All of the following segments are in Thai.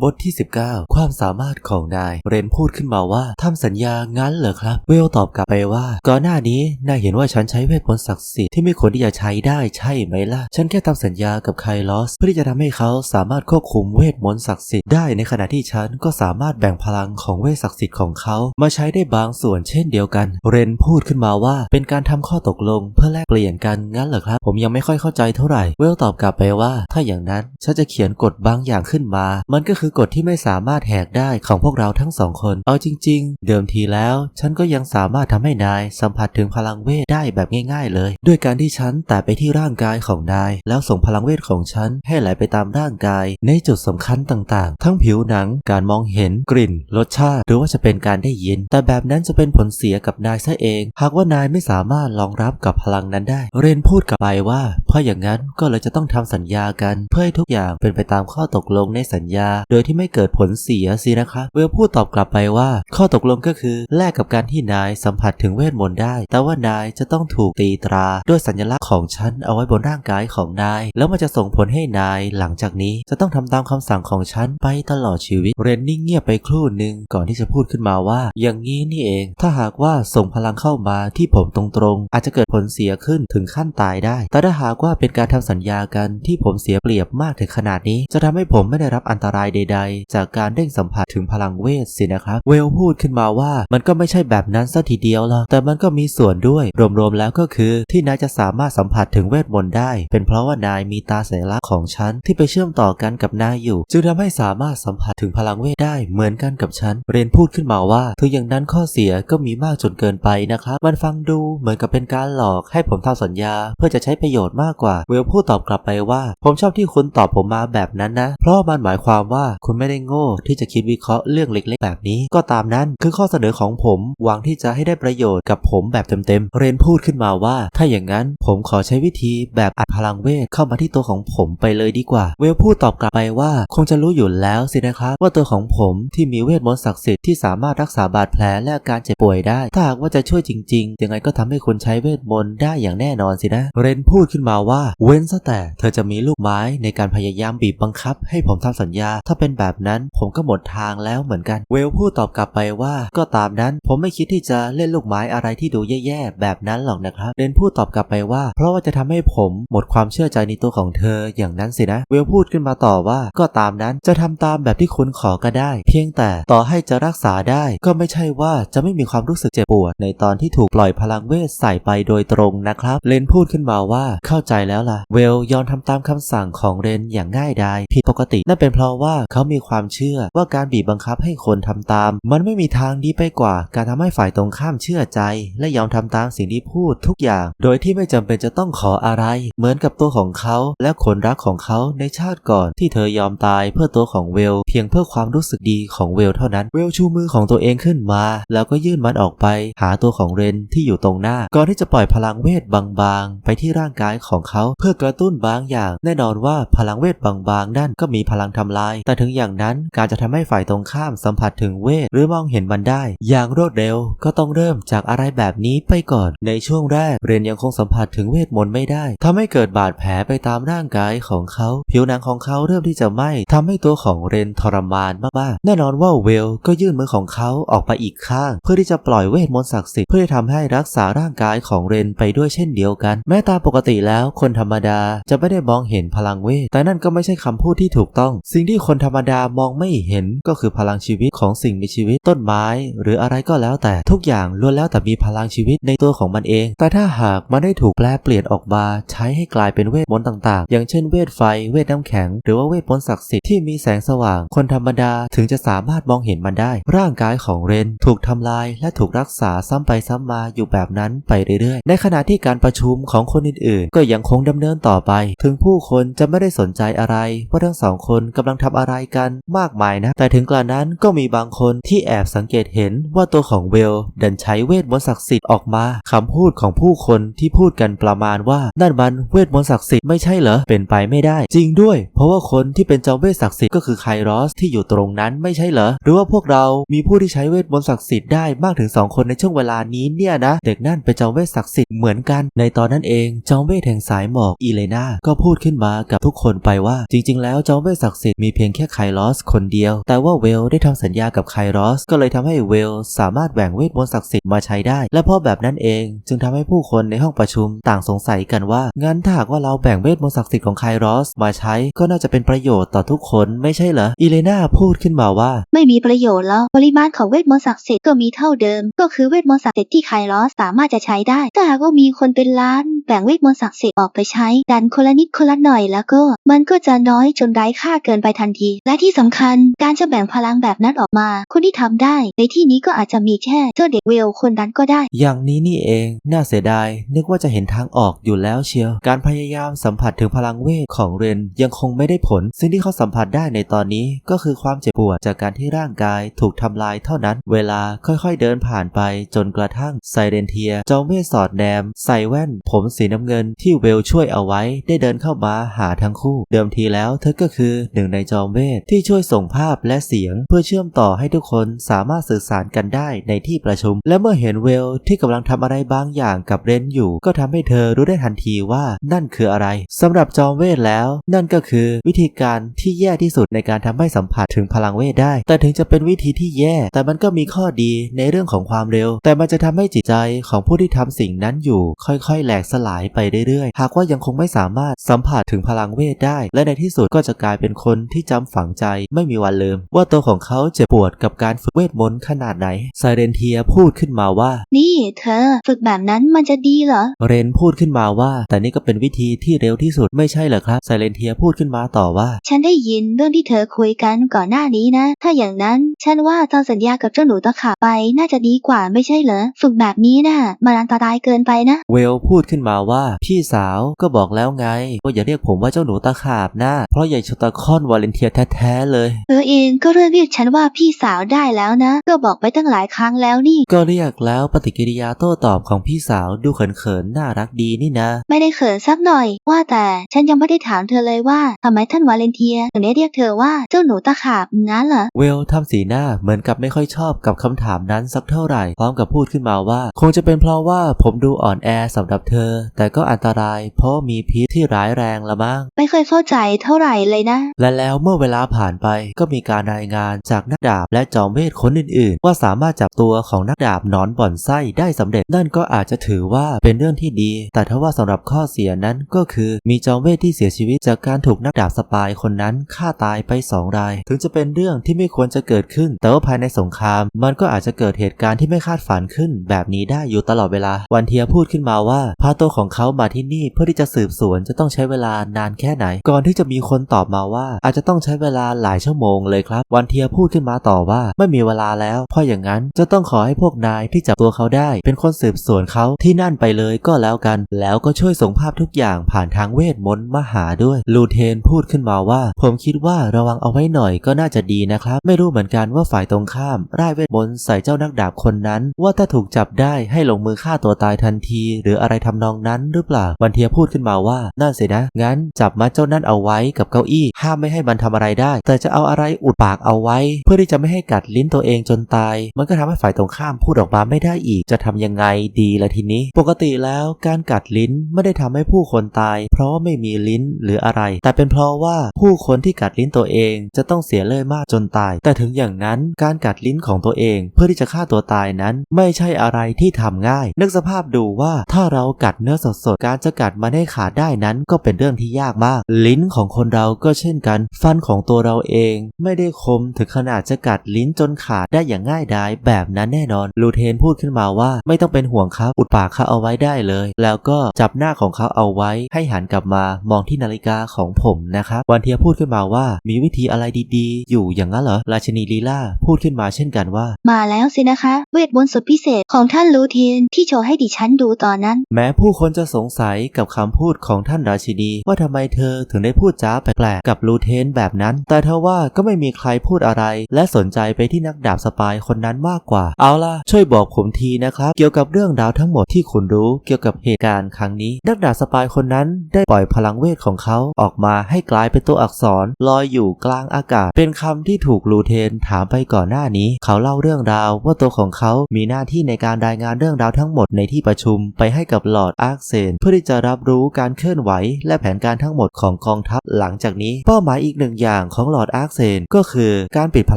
บทที่ 19 ความสามารถของนาย เรนพูดขึ้นมาว่าทำสัญญางั้นเหรอครับ เวลตอบกลับไปว่า ก่อนหน้านี้นายเห็นว่าฉันใช้เวทมนต์ศักดิ์สิทธิ์ที่ไม่ควรที่จะใช้ได้ใช่ไหมล่ะ ฉันแค่ทำสัญญากับไคลอส เพื่อที่จะทำให้เขาสามารถควบคุมเวทมนต์ศักดิ์สิทธิ์ได้ในขณะที่ฉันก็สามารถแบ่งพลังของเวทศักดิ์สิทธิ์ของเขา มาใช้ได้บางส่วนเช่นเดียวกัน เรนพูดขึ้นมาว่า เป็นการทำข้อตกลง เพื่อแลกเปลี่ยนกันงั้นเหรอครับ ผมยังไม่ค่อยเข้าใจเท่าไหร่ เวลตอบกลับไปว่า ถ้าอย่างนั้นฉันจะเขียนกฎบางอย่างขึ้นมา มันก็คือกฎที่ไม่สามารถแหกได้ของพวกเราทั้งสองคน เอาจริง ๆ เดิมทีแล้ว ฉันก็ยังสามารถทำให้นายสัมผัสถึงพลังเวทได้แบบง่าย ๆ เลย ด้วยการที่ฉันแตะไปที่ร่างกายของนาย แล้วส่งพลังเวทของฉันให้ไหลไปตามร่างกาย ในจุดสำคัญต่างๆ ทั้งผิวหนัง การมองเห็น กลิ่น รสชาติ หรือว่าจะเป็นการได้ยิน แต่แบบนั้นจะเป็นผลเสียกับนายซะเอง หากว่านายไม่สามารถรองรับกับพลังนั้นได้ เรนพูดกลับไปว่า เพราะอย่างนั้นก็เลยจะต้องทำสัญญากัน เพื่อให้ทุกอย่างเป็นไปตามข้อตกลงในสัญญาโดยที่ไม่เกิดผลเสียสินะคะเวลพูดตอบกลับไปว่า ข้อตกลงก็คือแลกกับการที่นายสัมผัสถึงเวทมนต์ได้ แต่ว่านายจะต้องถูกตีตราด้วยสัญลักษณ์ของฉันเอาไว้บนร่างกายของนาย แล้วมันจะส่งผลให้นายหลังจากนี้จะต้องทำตามคำสั่งของฉันไปตลอดชีวิต เรนนิ่งเงียบไปครู่หนึ่งก่อนที่จะพูดขึ้นมาว่า อย่างนี้นี่เอง ถ้าหากว่าส่งพลังเข้ามาที่ผมตรงๆ อาจจะเกิดผลเสียขึ้นถึงขั้นตายได้ แต่ถ้าหากว่าเป็นการทำสัญญากันที่ผมเสียเปรียบมากถึงขนาดนี้ จะทำให้ผมไม่ได้รับอันตรายใดๆ จากการเด้งสัมผัสถึงพลังเวทสินะครับ เวลพูดขึ้นมาว่ามันก็ไม่ใช่แบบนั้นซะทีเดียวหรอกแต่มันก็มีส่วนด้วย รวมๆแล้วก็คือ ที่นายจะสามารถสัมผัสถึงเวทมนต์ได้ เป็นเพราะว่านายมีตาสัญลักษณ์ของฉันที่ไปเชื่อมต่อกันกับนายอยู่ จึงทำให้สามารถสัมผัสถึงพลังเวทได้เหมือนกันกับฉัน เรนพูดขึ้นมาว่าถึงอย่างนั้นข้อเสียก็มีมากจนเกินไปนะครับ มันฟังดูเหมือนกับเป็นการหลอกให้ผมทำสัญญา เพื่อจะใช้ประโยชน์มากกว่า เวลพูดตอบกลับไปว่า ผมชอบที่คุณตอบผมมาแบบนั้นนะ เพราะมันหมายความว่าคุณไม่ได้โง่ที่จะคิดวิเคราะห์เรื่องเล็กๆ แบบนี้ ก็ตามนั้นคือข้อเสนอของผม หวังที่จะให้ได้ประโยชน์กับผมแบบเต็มๆ เรนพูดขึ้นมาว่า ถ้าอย่างนั้นผมขอใช้วิธีแบบอัดพลังเวทเข้ามาที่ตัวของผมไปเลยดีกว่า เวลพูดตอบกลับไปว่า คงจะรู้อยู่แล้วสินะครับว่าตัวของผมที่มีเวทมนต์ศักดิ์สิทธิ์ที่สามารถรักษาบาดแผลและอาการเจ็บป่วยได้ ถ้าหากว่าจะช่วยจริง ๆ ยังไงก็ทำให้คุณใช้เวทมนต์ได้อย่างแน่นอนสินะ เรนพูดขึ้นมาว่า เว้นซะแต่ เธอจะมีลูกไม้ในการพยายามบีบบังคับ ให้ผมทำสัญญาถ้าเป็นแบบนั้น ผมก็หมดทางแล้วเหมือนกัน เวลพูดตอบกลับไปว่า ก็ตามนั้นผมไม่คิดที่จะเล่นลูกไม้อะไรที่ดูแย่ๆแบบนั้นหรอกนะครับเรนพูดตอบกลับไปว่า เพราะว่าจะทำให้ผมหมดความเชื่อใจในตัวของเธออย่างนั้นสินะ เวลพูดขึ้นมาต่อว่า ก็ตามนั้นจะทำตามแบบที่คุณขอก็ได้ เพียงแต่ต่อให้จะรักษาได้ก็ไม่ใช่ว่าจะไม่มีความรู้สึกเจ็บปวดในตอนที่ถูกปล่อยพลังเวทใส่ไปโดยตรงนะครับเรนพูดขึ้นมาว่าเข้าใจแล้วล่ะ เวลยอมทำตามคำสั่งของเรนอย่างง่ายดายผิดปกตินั่นเป็นเพราะว่าเขามีความเชื่อว่าการบีบบังคับให้คนทำตาม มันไม่มีทางดีไปกว่า การทำให้ฝ่ายตรงข้ามเชื่อใจ และยอมทำตามสิ่งที่พูดทุกอย่าง โดยที่ไม่จำเป็นจะต้องขออะไร เหมือนกับตัวของเขาและคนรักของเขาในชาติก่อน ที่เธอยอมตายเพื่อตัวของเวล เพียงเพื่อความรู้สึกดีของเวลเท่านั้น เวลชูมือของตัวเองขึ้นมา แล้วก็ยื่นมันออกไป หาตัวของเรนที่อยู่ตรงหน้า ก่อนที่จะปล่อยพลังเวทบางๆ ไปที่ร่างกายของเขา เพื่อกระตุ้นบางอย่าง แน่นอนว่าพลังเวทบางๆนั่นก็มีพลังทำลาย แต่ถึงอย่างนั้นการจะทำให้ฝ่ายตรงข้ามสัมผัสถึงเวทหรือมองเห็นมันได้ อย่างรวดเร็วก็ต้องเริ่มจากอะไรแบบนี้ไปก่อน ในช่วงแรกเรนยังคงสัมผัสถึงเวทมนต์ไม่ได้ทำให้เกิดบาดแผลไปตามร่างกายของเขา ผิวหนังของเขาเริ่มที่จะไหม้ทำให้ตัวของเรนทรมานมากๆแน่นอนว่าเวลก็ยื่นมือของเขาออกไปอีกข้าง เพื่อที่จะปล่อยเวทมนต์ศักดิ์สิทธิ์เพื่อที่ทำให้รักษาร่างกายของเรนไปด้วยเช่นเดียวกัน แม้ตามปกติแล้วคนธรรมดาจะไม่ได้มองเห็นพลังเวทแต่นั่นก็ไม่ใช่คำพูดที่ถูกต้อง สิ่งที่คนธรรมรมดามองไม่เห็นก็คือพลังชีวิตของสิ่งมีชีวิตต้นไม้ หรืออะไรก็แล้วแต่ทุกอย่างล้วนแล้วแต่มีพลังชีวิตในตัวของมันเอง แต่ถ้าหากมันได้ถูกแปลเปลี่ยนออกมาใช้ให้กลายเป็นเวทมนต์ต่างๆ อย่างเช่นเวทไฟ เวทน้ำแข็ง หรือว่าเวทมนต์ศักดิ์สิทธิ์ที่มีแสงสว่าง คนธรรมดาถึงจะสามารถมองเห็นมันได้ ร่างกายของเรนถูกทำลายและถูกรักษาซ้ำไปซ้ำมาอยู่แบบนั้นไปเรื่อยๆ ในขณะที่การประชุมของคนอื่นๆ ก็ยังคงดำเนินต่อไป ถึงผู้คนจะไม่ได้สนใจอะไรว่าทั้งสองคนกำลังทำอะไรกันมากมายนะ แต่ถึงกระนั้นก็มีบางคนที่แอบสังเกตเห็นว่าตัวของเวลดันใช้เวทมนต์ศักดิ์สิทธิ์ออกมาคำพูดของผู้คนที่พูดกันประมาณว่านั่นมันเวทมนต์ศักดิ์สิทธิ์ไม่ใช่เหรอเป็นไปไม่ได้ จริงด้วย เพราะว่าคนที่เป็นจอมเวทศักดิ์สิทธิ์ก็คือไครอสที่อยู่ตรงนั้นไม่ใช่เหรอหรือว่าพวกเรามีผู้ที่ใช้เวทมนต์ศักดิ์สิทธิ์ได้มากถึง 2 คนในช่วงเวลานี้เนี่ยนะ เด็กนั่นเป็นจอมเวทศักดิ์สิทธิ์เหมือนกันในตอนนั้นเอง จอมเวทแห่งสายหมอกอีเลนาก็พูดขึ้นมากับทุกคนไปว่า จริง ๆ แล้วจอมเวทศักดิ์สิทธิ์มีเพียงแค่ค่ไคลอสคนเดียว แต่ว่าเวลได้ทำสัญญากับไคลอส ก็เลยทำให้เวลสามารถแบ่งเวทมนต์ศักดิ์สิทธิ์มาใช้ได้ และเพราะแบบนั้นเองจึงทำให้ผู้คนในห้องประชุมต่างสงสัยกันว่า งั้นถ้าหากว่าเราแบ่งเวทมนต์ศักดิ์สิทธิ์ของไคลอสมาใช้ ก็น่าจะเป็นประโยชน์ต่อทุกคนไม่ใช่เหรออีเลนาพูดขึ้นมาว่า ไม่มีประโยชน์แล้ว ปริมาณของเวทมนต์ศักดิ์สิทธิ์ก็มีเท่าเดิม ก็คือเวทมนต์ศักดิ์สิทธิ์ที่ไคลอสสามารถจะใช้ได้ ถ้าหากว่ามีคนเป็นล้าน แบ่งเวทมนต์ศักดิ์สิทธิ์ออกไปใช้ กันคนละนิดคนละหน่อยแล้วก็ มันก็จะน้อยจนไร้ค่าเกินไปทันทีและที่สำคัญการจะแบ่งพลังแบบนั้นออกมา คนที่ทำได้ ในที่นี้ก็อาจจะมีแค่เจ้าเด็กเวลคนนั้นก็ได้ อย่างนี้นี่เอง น่าเสียดาย นึกว่าจะเห็นทางออกอยู่แล้วเชียว การพยายามสัมผัสถึงพลังเวทของเรนยังคงไม่ได้ผล ซึ่งที่เขาสัมผัสได้ในตอนนี้ก็คือความเจ็บปวดจากการที่ร่างกายถูกทำลายเท่านั้น เวลาค่อยๆเดินผ่านไปจนกระทั่งไซเรนเทียจอมเวทสอดแนมใส่แว่น ผมสีน้ำเงินที่เวลช่วยเอาไว้ ได้เดินเข้ามาหาทั้งคู่ เดิมทีแล้วเธอก็คือหนึ่งในจอมเวทที่ช่วยส่งภาพและเสียง เพื่อเชื่อมต่อให้ทุกคนสามารถสื่อสารกันได้ในที่ประชุม และเมื่อเห็นเวลที่กำลังทำอะไรบางอย่างกับเรนอยู่ ก็ทำให้เธอรู้ได้ทันทีว่านั่นคืออะไรสำหรับจอมเวทแล้ว นั่นก็คือวิธีการที่แย่ที่สุดในการทำให้สัมผัสถึงพลังเวทได้ แต่ถึงจะเป็นวิธีที่แย่ แต่มันก็มีข้อดีในเรื่องของความเร็ว แต่มันจะทำให้จิตใจของผู้ที่ทำสิ่งนั้นอยู่ ค่อยๆ แหลกสลายไปเรื่อยๆ หากว่ายังคงไม่สามารถสัมผัสถึงพลังเวทได้ และในที่สุดก็จะกลายเป็นคนที่จำฝังใจไม่มีวันลืม ว่าตัวของเขาเจ็บปวดกับการฝึกเวทมนต์ขนาดไหนไซเรนเทียพูดขึ้นมาว่า นี่เธอ ฝึกแบบนั้นมันจะดีเหรอ เรนพูดขึ้นมาว่า แต่นี่ก็เป็นวิธีที่เร็วที่สุดไม่ใช่เหรอครับไซเรนเทียพูดขึ้นมาต่อว่า ฉันได้ยินเรื่องที่เธอคุยกันก่อนหน้านี้นะ ถ้าอย่างนั้นฉันว่าตอนสัญญากับเจ้าหนูตะขาบไปน่าจะดีกว่าไม่ใช่เหรอฝึกแบบนี้น่ะมันอันตรายเกินไปนะ เวลพูดขึ้นมาว่าพี่สาวก็บอกแล้วไงว่าอย่าเรียกผมว่าเจ้าหนูตาขาบนะเพราะใหญ่ชตาคอนวาเลนเทียแท้ๆเลย เธอเองก็เริ่มเรียกฉันว่าพี่สาวได้แล้วนะ ก็บอกไปตั้งหลายครั้งแล้วนี่ ก็เรียกแล้วปฏิกิริยาโต้ตอบของพี่สาวดูเขินๆน่ารักดีนี่นะ ไม่ได้เขินสักหน่อย ว่าแต่ฉันยังไม่ได้ถามเธอเลยว่าทำไมท่านวาเลนเทียถึงได้เรียกเธอว่าเจ้าหนูตะขาบงั้นเหรอ เวลทำสีหน้าเหมือนกับไม่ค่อยชอบกับคำถามนั้นสักเท่าไหร่ พร้อมกับพูดขึ้นมาว่า คงจะเป็นเพราะว่าผมดูอ่อนแอสำหรับเธอ แต่ก็อันตรายเพราะมีพิษที่ร้ายแรงละมั้ง ไม่เคยเข้าใจเท่าไหร่เลยนะ และแล้วเมื่อเวลาลาผ่านไปก็มีการรายงานจากนักดาบและจอมเวทคนอื่นๆ ว่าสามารถจับตัวของนักดาบนอนบ่อนไส้ได้สำเร็จ นั่นก็อาจจะถือว่าเป็นเรื่องที่ดี แต่ถ้าว่าสำหรับข้อเสียนั้นก็คือมีจอมเวทที่เสียชีวิตจากการถูกนักดาบสปายคนนั้นฆ่าตายไปสองราย ถึงจะเป็นเรื่องที่ไม่ควรจะเกิดขึ้น แต่ว่าภายในสงคราม มันก็อาจจะเกิดเหตุการณ์ที่ไม่คาดฝันขึ้น แบบนี้ได้อยู่ตลอดเวลา วันเทียพูดขึ้นมาว่าพาตัวของเขามาที่นี่เพื่อที่จะสืบสวนจะต้องใช้เวลานานแค่ไหน ก่อนที่จะมีคนตอบมาว่าอาจจะต้องใช้เวลาหลายชั่วโมงเลยครับ วันเทียพูดขึ้นมาต่อว่าไม่มีเวลาแล้ว เพราะอย่างนั้นจะต้องขอให้พวกนายที่จับตัวเขาได้ เป็นคนสืบสวนเขาที่นั่นไปเลยก็แล้วกัน แล้วก็ช่วยส่งภาพทุกอย่างผ่านทางเวทมนต์มาหาด้วย ลูเทนพูดขึ้นมาว่า ผมคิดว่าระวังเอาไว้หน่อยก็น่าจะดีนะครับ ไม่รู้เหมือนกันว่าฝ่ายตรงข้ามร่ายเวทมนต์ใส่เจ้านักดาบคนนั้น ว่าถ้าถูกจับได้ให้ลงมือฆ่าตัวตายทันที หรืออะไรทำนองนั้นหรือเปล่าวันเทียพูดขึ้นมาว่านั่นสินะ งั้นจับมัดเจ้านั่นเอาไว้กับเก้าอี้ ห้ามไม่ให้มันทำอะไรได้ แต่จะเอาอะไรอุดปากเอาไว้ เพื่อที่จะไม่ให้กัดลิ้นตัวเองจนตาย มันก็ทำให้ฝ่ายตรงข้ามพูดออกมาไม่ได้อีก จะทำยังไงดีละทีนี้ ปกติแล้วการกัดลิ้นไม่ได้ทำให้ผู้คนตาย เพราะไม่มีลิ้นหรืออะไร แต่เป็นเพราะว่าผู้คนที่กัดลิ้นตัวเองจะต้องเสียเลือดมากจนตาย แต่ถึงอย่างนั้นการกัดลิ้นของตัวเอง เพื่อที่จะฆ่าตัวตายนั้น ไม่ใช่อะไรที่ทำง่าย นึกสภาพดูว่าถ้าเรากัดเนื้อสดๆการจะกัดมันให้ขาดได้นั้นก็เป็นเรื่องที่ยากมาก ลิ้นของคนเราก็เช่นกัน ฟันของตัวเราเองไม่ได้คมถึงขนาดจะกัดลิ้นจนขาดได้อย่างง่ายดายแบบนั้นแน่นอน ลูเทนพูดขึ้นมาว่าไม่ต้องเป็นห่วงครับ อุดปากเขาเอาไว้ได้เลย แล้วก็จับหน้าของเขาเอาไว้ ให้หันกลับมามองที่นาฬิกาของผมนะครับวันเทียพูดขึ้นมาว่ามีวิธีอะไรดีๆ อยู่อย่างนั้นเหรอราชินีลีลาพูดขึ้นมาเช่นกันว่า มาแล้วสินะคะ เวทมนต์สุดพิเศษของท่านลูเทียนที่โชว์ให้ดิฉันดูตอนนั้น แม้ผู้คนจะสงสัยกับคำพูดของท่านราชินีว่าทำไมเธอถึงได้พูดจ้าแปลกๆกับลูเทนแบบนั้น แต่เทว่าก็ไม่มีใครพูดอะไร และสนใจไปที่นักดาบสปายคนนั้นมากกว่า เอาล่ะ ช่วยบอกผมทีนะครับ เกี่ยวกับเรื่องราวทั้งหมดที่คุณรู้เกี่ยวกับเหตุการณ์ครั้งนี้ นักดาบสปายคนนั้นได้ปล่อยพลังเวทของเขาออกมาให้กลายเป็นตัวอักษรลอยอยู่กลางอากาศ เป็นคำที่ถูกลูเทนถามไปก่อนหน้านี้ เขาเล่าเรื่องราวว่าตัวของเขามีหน้าที่ในการรายงานเรื่องราวทั้งหมดในที่ประชุมไปให้กับลอร์ดอาร์เซนเพื่อที่จะรับรู้การเคลื่อนไหว และแผนการทั้งหมดของกองทัพหลังจากนี้เป้าป้าหมายอีกหนึ่งอย่างของหลอดอาร์คเซนก็คือการปิดพ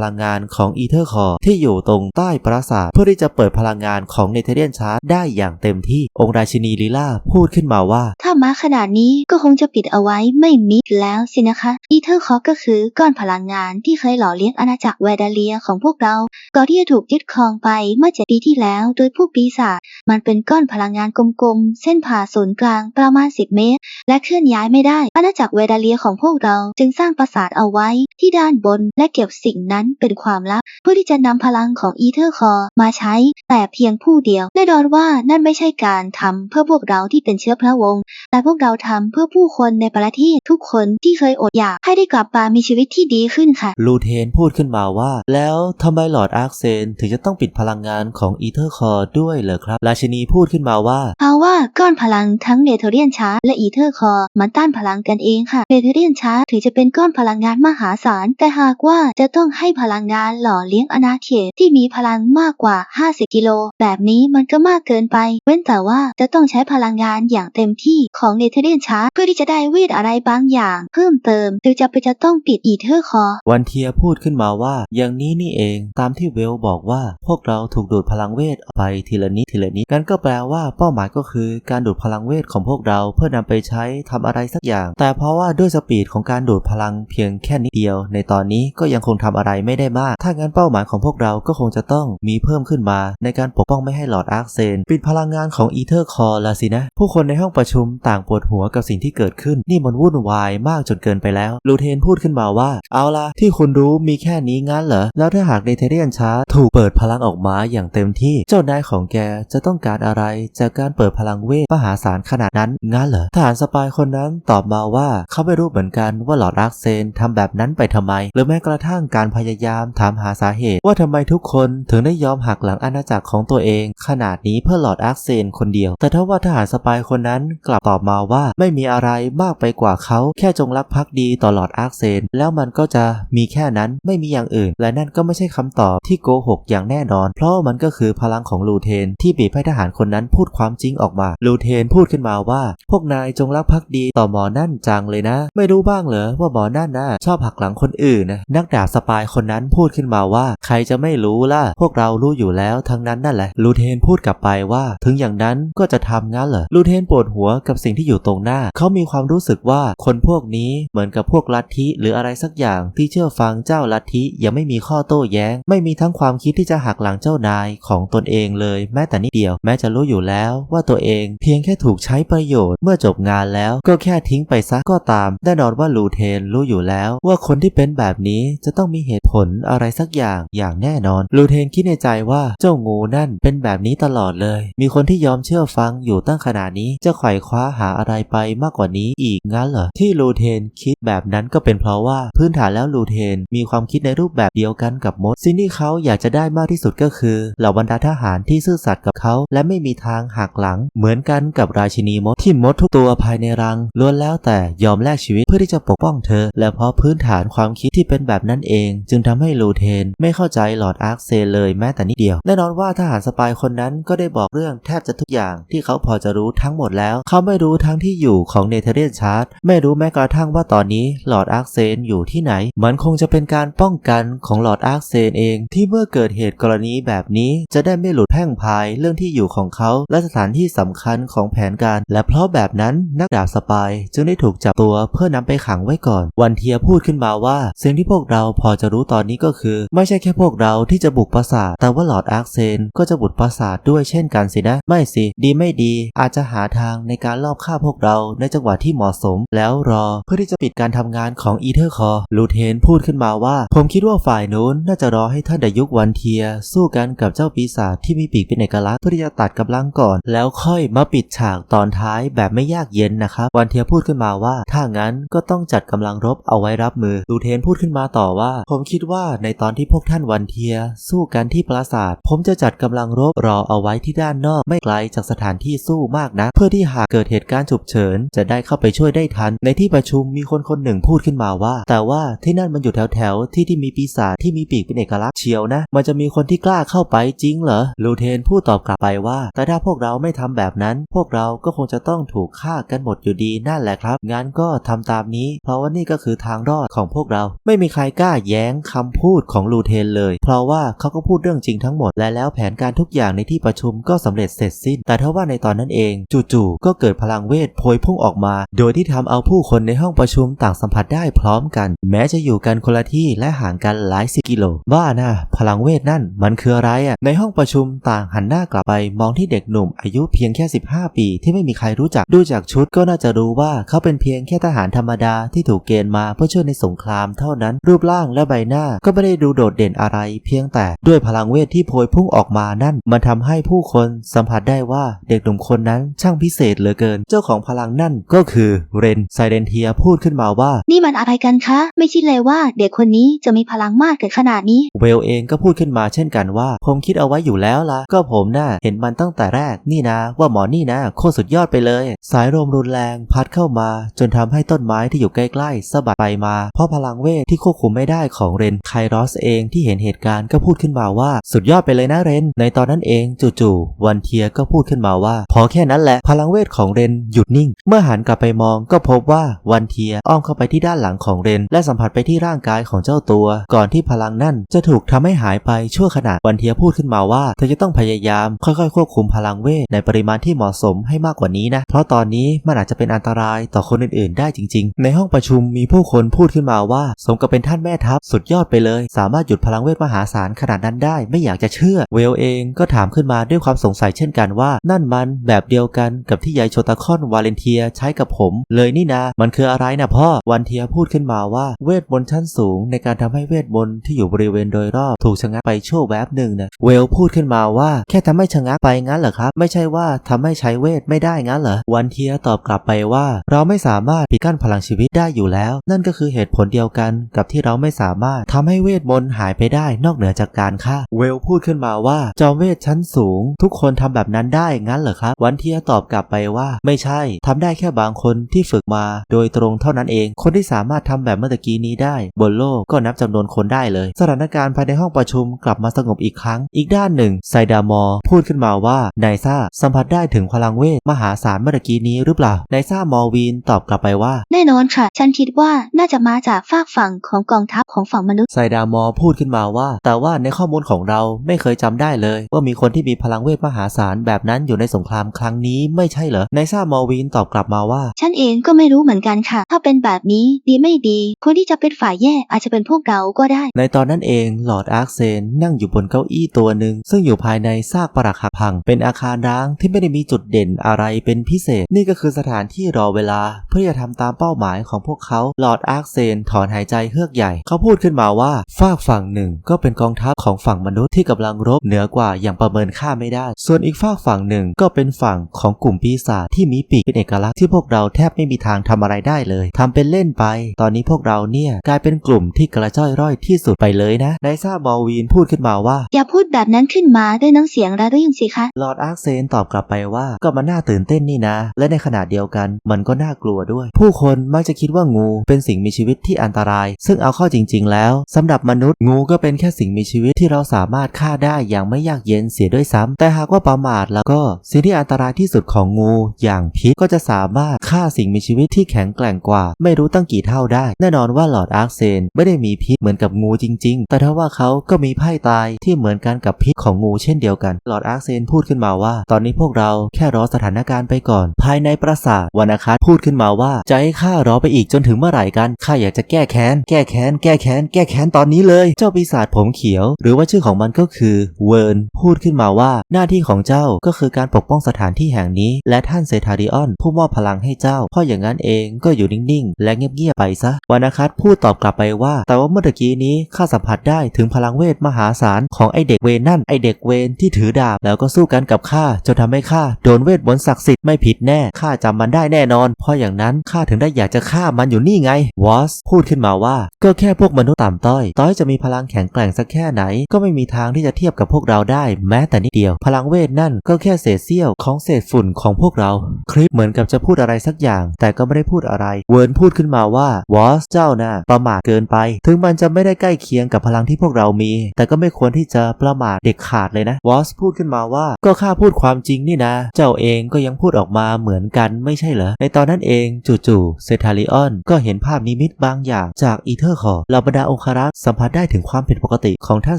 ลังงานของอีเทอร์คอร์ที่อยู่ตรงใต้ปราสาทเพื่อที่จะเปิดพลังงานของเนเธเรียนชาร์ดได้อย่างเต็มที่องค์ราชินีลีลาพูดขึ้นมาว่า ถ้ามาขนาดนี้ก็คงจะปิดเอาไว้ไม่มิดแล้วสินะคะอีเทอร์คอร์ก็คือก้อนพลังงานที่เคยหล่อเลี้ยงอาณาจักรแวดาเลียของพวกเราก่อนที่จะถูกยึดครองไปเมื่อเจ็ดปีที่แล้วโดยผู้ปีศาจมันเป็นก้อนพลังงานกลมๆเส้นผ่าศูนย์กลางประมาณ 10 เมตร และเคลื่อนย้ายไม่ได้อาณาจักรเวดาเลียของพวกเราจึงสร้างปราสาทเอาไว้ที่ด้านบนและเก็บสิ่งนั้นเป็นความลับ เพื่อที่จะนำพลังของอีเทอร์คอมาใช้แต่เพียงผู้เดียว แน่นอนว่านั่นไม่ใช่การทำเพื่อพวกเราที่เป็นเชื้อพระวงศ์แต่พวกเราทำเพื่อผู้คนในประเทศทุกคนที่เคยอดอยากให้ได้กลับมามีชีวิตที่ดีขึ้นค่ะ ลูเทนพูดขึ้นมาว่า แล้วทำไมหลอดอาร์คเซนถึงจะต้องปิดพลังงานของอีเทอร์คอร์ด้วยเหรอครับ ราชินีพูดขึ้นมาว่าเพราะว่าก้อนพลังทั้งเนเธอเรียนชาร์ดและอีเทอร์คอร์มันต้านพลังกันเองค่ะเนเธอเรียนชาร์ดถือจะเป็นก้อนพลังงานมหาศาล แต่หากว่าจะต้องให้พลังงานหล่อเลี้ยงอาณาเขตที่มีพลังมากกว่า 50 กิโล แบบนี้มันก็มากเกินไป เว้นแต่ว่าจะต้องใช้พลังงานอย่างเต็มที่ของเนเธอเรียนชาร์เพื่อที่จะได้เวทอะไรบางอย่าง เพิ่มเติมหรือจะไปจะต้องปิดอีเทอร์คอ วันเทียพูดขึ้นมาว่า อย่างนี้นี่เองตามที่เวลบอกว่าพวกเราถูกดูดพลังเวทไปทีละนิดทีละนิดกันก็แปลว่าเป้าหมายก็คือการดูดพลังเวทของพวกเราเพื่อนำไปใช้ทำอะไรสักอย่าง แต่เพราะว่าด้วยสปีดของการดูดพลังเพียงแค่นิดเดียว ในตอนนี้ก็ยังคงทำอะไรไม่ได้มาก ถ้างั้นเป้าหมายของพวกเราก็คงจะต้องมีเพิ่มขึ้นมา ในการปกป้องไม่ให้หลอดอาร์คเซนปิดพลังงานของอีเทอร์คอร์ละสินะ ผู้คนในห้องประชุมต่างปวดหัวกับสิ่งที่เกิดขึ้น นี่มันวุ่นวายมากจนเกินไปแล้ว ลูเทนพูดขึ้นมาว่า เอาละที่คุณรู้มีแค่นี้งั้นเหรอ แล้วถ้าหากเนเธเรียนชาร์ดถูกเปิดพลังออกมาอย่างเต็มที่ เจ้านายของแกจะต้องการอะไร จากการเปิดพลังเวทมหาศาลขนาดนั้นงั้นเหรอทหารสปายคนนั้นตอบมาว่าเขาไม่รู้เหมือนกันว่าหลอดอาร์คเซนทำแบบนั้นไปทำไม หรือแม้กระทั่งการพยายามถามหาสาเหตุ ว่าทำไมทุกคนถึงได้ยอมหักหลังอาณาจักรของตัวเอง ขนาดนี้เพื่อหลอดอาร์คเซนคนเดียว แต่ถ้าว่าทหารสปายคนนั้นกลับตอบมาว่าไม่มีอะไรมากไปกว่าเขา แค่จงรักภักดีต่อหลอดอาร์คเซนแล้วมันก็จะมีแค่นั้นไม่มีอย่างอื่น และนั่นก็ไม่ใช่คำตอบที่โกหกอย่างแน่นอน เพราะมันก็คือพลังของลูเทน ที่บีบให้ทหารคนนั้นพูดความจริงออกมาลูเทนพูดขึ้นมาว่า พวกนายจงรักภักดีต่อหมอนั่นจังเลยนะ ไม่รู้บ้างเหรอว่าหมอนั่นนะชอบหักหลังคนอื่นนะนักดาบสปายคนนั้นพูดขึ้นมาว่า ใครจะไม่รู้ล่ะ พวกเรารู้อยู่แล้วทั้งนั้นนั่นแหละลูเทนพูดกลับไปว่า ถึงอย่างนั้นก็จะทำงั้นเหรอลูเทนปวดหัวกับสิ่งที่อยู่ตรงหน้า เขามีความรู้สึกว่าคนพวกนี้เหมือนกับพวกลัทธิหรืออะไรสักอย่างที่เชื่อฟังเจ้าลัทธิยังไม่มีข้อโต้แย้ง ไม่มีทั้งความคิดที่จะหักหลังเจ้านายของตนเองเลย แม้แต่นิดเดียว แม้จะรู้อยู่แล้วว่าตัวเองเพียงแค่ถูกใช้ประโยชน์เมื่อจบงานแล้วก็แค่ทิ้งไปซะก็ตามแน่นอนว่าลูเทนรู้อยู่แล้วว่าคนที่เป็นแบบนี้จะต้องมีเหตุผลอะไรสักอย่างอย่างแน่นอน ลูเทนคิดในใจว่าเจ้างูนั่นเป็นแบบนี้ตลอดเลย มีคนที่ยอมเชื่อฟังอยู่ตั้งขนาดนี้จะไขว่คว้าหาอะไรไปมากกว่านี้อีกงั้นเหรอที่ลูเทนคิดแบบนั้นก็เป็นเพราะว่าพื้นฐานแล้วลูเทนมีความคิดในรูปแบบเดียวกันกับมดสิ่งที่เขาอยากจะได้มากที่สุดก็คือเหล่าบรรดาทหารที่ซื่อสัตย์กับเขา และไม่มีทางหักหลัง เหมือนกันกับราชินีมดที่มดทุกตัวภายในรังล้วนแล้วแต่ยอมแลกชีวิตเพื่อที่จะปกป้องเธอ และเพราะพื้นฐานความคิดที่เป็นแบบนั้นเอง จึงทำให้ลูเทน ไม่เข้าใจหลอดอาร์คเซนเลยแม้แต่นิดเดียว แน่นอนว่าทหารสปายคนนั้นก็ได้บอกเรื่องแทบจะทุกอย่างที่เขาพอจะรู้ทั้งหมดแล้ว เขาไม่รู้ทั้งที่อยู่ของเนเธเรียนชาร์ดไม่รู้แม้กระทั่งว่าตอนนี้หลอดอาร์คเซนอยู่ที่ไหน มันคงจะเป็นการป้องกันของหลอดอาร์คเซนเองที่เมื่อเกิดเหตุกรณีแบบนี้จะได้ไม่หลุดแพ่งพายเรื่องที่อยู่ของเขาและสถานที่สำคัญของแผนการ และเพราะแบบนั้นนักดาบสปายจึงได้ถูกจับตัวเพื่อนำไปขังไว้ก่อน วันเทียพูดขึ้นมาว่า สิ่งที่พวกเราพอจะรู้ตอนนี้ก็คือ ไม่ใช่แค่พวกเราที่จะบุกปราสาท แต่ว่าหลอดอาร์คเซนก็จะบุกปราสาทด้วยเช่นกันสินะ ไม่สิ ดีไม่ดี อาจจะหาทางในการลอบฆ่าพวกเราในจังหวะที่เหมาะสม แล้วรอเพื่อที่จะปิดการทำงานของอีเทอร์คอลูเทนพูดขึ้นมาว่า ผมคิดว่าฝ่ายนู้นน่าจะรอให้ท่านดยุกวันเทีย สู้กันกับเจ้าปีศาจที่มีปีกเป็นเอกลักษณ์เพื่อที่จะตัดกำลังก่อน แล้วค่อยมาปิดฉากตอนท้ายแบบไม่ยากเย็นนะครับวันเทียพูดขึ้นมาว่าถ้างั้นก็ต้องจัดกำลังรบเอาไว้รับมือลูเทนพูดขึ้นมาต่อว่า ผมคิดว่าในตอนที่พวกท่านวันเทีย สู้กันที่ปราสาท ผมจะจัดกำลังรบรอเอาไว้ที่ด้านนอก ไม่ไกลจากสถานที่สู้มากนะ เพื่อที่หากเกิดเหตุการณ์ฉุกเฉิน จะได้เข้าไปช่วยได้ทัน ในที่ประชุมมีคนคนหนึ่งพูดขึ้นมาว่า แต่ว่าที่นั่นมันอยู่แถวแถวที่ที่มีปีศาจที่มีปีกเป็นเอกลักษณ์เชียวนะ มันจะมีคนที่กล้าเข้าไปจริงเหรอลูเทนพูดตอบกลับไปว่า แต่ถ้าพวกเราไม่ทำแบบนั้น พวกเราก็คงจะต้องถูกฆ่ากันหมดอยู่ดีนั่นแหละครับงั้นก็ทำตามนี้เพราะว่านี่ก็คือทางรอดของพวกเรา ไม่มีใครกล้าแย้งคำพูดของลูเทนเลย เพราะว่าเขาก็พูดเรื่องจริงทั้งหมด และแล้วแผนการทุกอย่างในที่ประชุมก็สำเร็จเสร็จสิ้น แต่ทว่าในตอนนั้นเองจู่ๆก็เกิดพลังเวทโพยพุ่งออกมา โดยที่ทำเอาผู้คนในห้องประชุมต่างสัมผัสได้พร้อมกัน แม้จะอยู่กันคนละที่และห่างกันหลายสิบกิโลบ้านะพลังเวทนั่นมันคืออะไรอะ่ะในห้องประชุมต่างหันหน้ากลับไปมองที่เด็กหนุ่มอายุเพียงแค่ 15 ปี ที่ไม่มีใครรู้จักดูจากชุดก็น่าจะรู้ว่าเขาเป็นเพียงแค่ทหารธรรมดาที่ถูกเกณฑ์มาเพื่อช่วยในสงครามเท่านั้นรูปร่างและใบหน้าก็ไม่ได้ดูโดดเด่นอะไร เพียงแต่ด้วยพลังเวทที่โพยพุ่งออกมานั่น มันทำให้ผู้คนสัมผัสได้ว่าเด็กหนุ่มคนนั้นช่างพิเศษเหลือเกิน เจ้าของพลังนั่นก็คือเรนไซเดนเทียพูดขึ้นมาว่า นี่มันอะไรกันคะ ไม่คิดเลยว่าเด็กคนนี้จะมีพลังมากเกินขนาดนี้ เวลเองก็พูดขึ้นมาเช่นกันว่า ผมคิดเอาไว้อยู่แล้วล่ะ ก็ผมน่ะเห็นมันตั้งแต่แรกนี่นะ ว่าหมอนี่นะโคตรสุดยอดไปเลย สายลมรุนแรงพัดเข้ามา จนทำให้ต้นไม้ที่อยู่ใกล้ๆสะบัดไปมา เพราะพลังเวทที่ควบคุมไม่ได้ของเรนไครอสเองที่เห็นเหตุการณ์ก็พูดขึ้นมาว่า สุดยอดไปเลยนะเรนในตอนนั้นเองจู่ๆวันเทียก็พูดขึ้นมาว่า พอแค่นั้นแหละพลังเวทของเรนหยุดนิ่ง เมื่อหันกลับไปมองก็พบว่าวันเทียอ้อมเข้าไปที่ด้านหลังของเรน และสัมผัสไปที่ร่างกายของเจ้าตัว ก่อนที่พลังนั่นจะถูกทำให้หายไปชั่วขณะวันเทียพูดขึ้นมาว่าเธอจะต้องพยายามค่อยๆ ควบคุมพลังเวทในปริมาณที่เหมาะสมให้มากกว่านี้นะ เพราะตอนนี้มันอาจจะเป็นอันตรายต่อคนอื่นๆ ได้จริง ๆ ในห้องประชุมมีผู้คนพูดขึ้นมาว่าสมกับเป็นท่านแม่ทัพสุดยอดไปเลย สามารถหยุดพลังเวทมหาศาลขนาดนั้นได้ไม่อยากจะเชื่อ เวลเองก็ถามขึ้นมาด้วยความสงสัยเช่นกันว่า นั่นมันแบบเดียวกันกับที่ยายโชตาคอนวาเลนเทียใช้กับผม เลยนี่นะ มันคืออะไรนะพ่อวันเทียพูดขึ้นมาว่าเวทมนต์ชั้นสูง ในการทำให้เวทมนต์ที่อยู่บริเวณโดยรอบถูกชะงักไปชั่วแวบหนึ่งนะเวลพูดขึ้นมาว่า แค่ทำให้ชะงักไปงั้นเหรอครับ ไม่ใช่ว่าทำให้ใช้เวทไม่ได้งั้นเหรอวันเทียตอบกลับไปว่า เราไม่สามารถปิดกั้นพลังชีวิตได้อยู่แล้ว นั่นก็คือเหตุผลเดียวกันกับที่เราไม่สามารถทำให้เวทมนต์หายไปได้นอกเหนือจากการฆ่า เวลพูดขึ้นมาว่า จอมเวทชั้นสูง ทุกคนทำแบบนั้นได้งั้นเหรอครับ วันเทียตอบกลับไปว่า ไม่ใช่ทำได้แค่บางคนที่ฝึกมา โดยตรงเท่านั้นเอง คนที่สามารถทำแบบเมื่อตะกี้นี้ได้ บนโลกก็นับจำนวนคนได้เลย สถานการณ์ภายในห้องประชุมกลับมาสงบอีกครั้ง อีกด้านหนึ่งไซดามอร์พูดขึ้นมาว่านายซ่าสัมผัสได้ถึงพลังเวทมหาศาลเมื่อตะกี้นี้หรือเปล่านายซ่ามอร์วีนตอบกลับไปว่า แน่นอนค่ะฉันคิดว่าน่าจะมาจากฝากฝั่งของกองทัพของฝั่งมนุษย์ไซดามอร์พูดขึ้นมาว่า แต่ว่าในข้อมูลของเราไม่เคยจำได้เลย ว่ามีคนที่มีพลังเวทมหาศาลแบบนั้นอยู่ในสงครามครั้งนี้ไม่ใช่เหรอนายซ่ามอร์วีนตอบกลับมาว่า ฉันเองก็ไม่รู้เหมือนกันค่ะ ถ้าเป็นแบบนี้ดีไม่ดี คนที่จะเป็นฝ่ายแย่อาจจะเป็นพวกเราก็ได้ ในตอนนั้นเองหลอร์ดอาร์คเซนนั่งอยู่บนเก้าอี้ตัวหนึ่งซึ่งอยู่ภายในซากปรักหักพัง เป็นอาคารร้างที่ไม่ได้มีจุดเด่นอะไรเป็นพิเศษ นี่ก็คือสถานที่รอเวลาเพื่อจะทำตามเป้าหมายของพวกเขาหลอร์ดอาร์คเซนถอนหายใจเฮือกใหญ่ เขาพูดขึ้นมาว่าฝากฝั่งหนึ่งก็เป็นกองทัพของฝั่งมนุษย์ที่กำลังรบเหนือกว่าอย่างประเมินค่าไม่ได้ ส่วนอีกฝากฝั่งหนึ่งก็เป็นฝั่งของกลุ่มปีศาจที่มีปีกเป็นเอกลักษณ์ที่พวกเราแทบไม่มีทางทำอะไรได้เลยทำเป็นเล่นไป ตอนนี้พวกเราเนี่ยกลายเป็นกลุ่มที่กระจ้อยร่อยที่สุดไปเลยนะนายซาบอลวีนพูดขึ้นมาว่า อย่าพูดแบบนั้นขึ้นมาด้วยน้ำเสียงระรื่นสิคะลอร์ดอาร์คเซนตอบกลับไปว่าก็มันน่าตื่นเต้นนี่นะ และในขณะเดียวกันมันก็น่ากลัวด้วย ผู้คนมักจะคิดว่างูเป็นสิ่งมีชีวิตที่อันตราย ซึ่งเอาเข้าจริง ๆ แล้วสำหรับมนุษย์งูก็เป็นแค่สิ่งมีชีวิตที่เราสามารถฆ่าได้อย่างไม่ยากเย็นเสียด้วยซ้ำแต่หากว่าประมาทแล้วก็สิ่งที่อันตรายที่สุดของงู อย่างพิษก็จะสามารถฆ่าสิ่งมีชีวิตที่แข็งแกร่งกว่า ไม่รู้ตั้งกี่เท่าได้ แน่นอนว่าหลอดอาร์เซนไม่ได้มีพิษเหมือนกับงูจริง ๆ แต่ถ้าว่าเขาก็มีไพ่ตายที่เหมือนกันกับพิษของงูเช่นเดียวกัน หลอดอาร์เซนพูดขึ้นมาว่า ตอนนี้พวกเราแค่รอสถานการณ์ไปก่อน ภายในปราสาทวานาคัสพูดขึ้นมาว่าจะให้ข้ารอไปอีกจจนถึงเมื่อไหร่กันข้าอยากจะแก้แค้น แก้แค้น แก้แค้น แก้แค้นตอนนี้เลย เจ้าปีศาจผมเขียว หรือว่าชื่อของมันก็คือเวิร์นพูดขึ้นมาว่า หน้าที่ของเจ้าก็คือการปกป้องสถานที่แห่งนี้ และท่านเซธาริออน ผู้มอบพลังให้เจ้า เพราะอย่างนั้นเองก็อยู่นิ่งๆ และเงียบๆไปซะวานาคัสพูดตอบกลับไปว่า แต่ว่าเมื่อกี้นี้ข้าสัมผัสได้ถึงพลังเวทมหาศาลของไอเด็กเวนนั่นไอเด็กเวนที่ถือดาบแล้วก็สู้กันกับข้าจนทำให้ข้าโดนเวทมนต์ศักดิ์สิทธิ์ไม่ผิดแน่ข้าจำมันได้แน่นอน เพราะอย่างนั้นข้าถึงได้อยากจะฆ่ามันอยู่นี่ไง วอสพูดขึ้นมาว่า ก็แค่พวกมนุษย์ต่ำต้อยต่อให้จะมีพลังแข็งแกร่งสักแค่ไหน ก็ไม่มีทางที่จะเทียบกับพวกเราได้ แม้แต่นิดเดียว พลังเวทนั่นก็แค่เศษเสี้ยวของเศษฝุ่นของพวกเรา คลิปเหมือนกับจะพูดอะไรสักอย่าง แต่ก็ไม่ได้พูดอะไร เวิร์นพูดขึ้นมาว่าวอสเจ้าน่ะประมาทเกินไป ถึงมันจะไม่ได้ใกล้เคียงกับพลังที่พวกเรามี แต่ก็ไม่ควรที่จะประมาทเด็กขาดเลยนะวอสพูดขึ้นมาว่าก็ข้าพูดความจริงนี่นะ เจ้าเองก็ยังพูดออกมาเหมือนกันไม่ใช่เหรอในตอนนั้นเองจู่ๆเซธาริออนอนก็เห็นภาพนิมิตบางอย่างจากอีเทอร์คอร์เหล่าบรรดาองครักษ์สัมผัสได้ถึงความผิดปกติของท่าน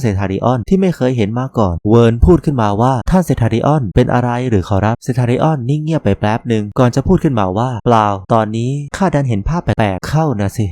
เซธาริออนที่ไม่เคยเห็นมาก่อน เวิร์นพูดขึ้นมาว่าท่านเซธาริออนเป็นอะไรหรือขอรับเซธาริออนนิ่งเงียบไปแป๊บหนึ่งก่อนจะพูดขึ้นมาว่า เปล่า ตอนนี้ข้าดันเห็นภาพแปลกๆเข้านะสิ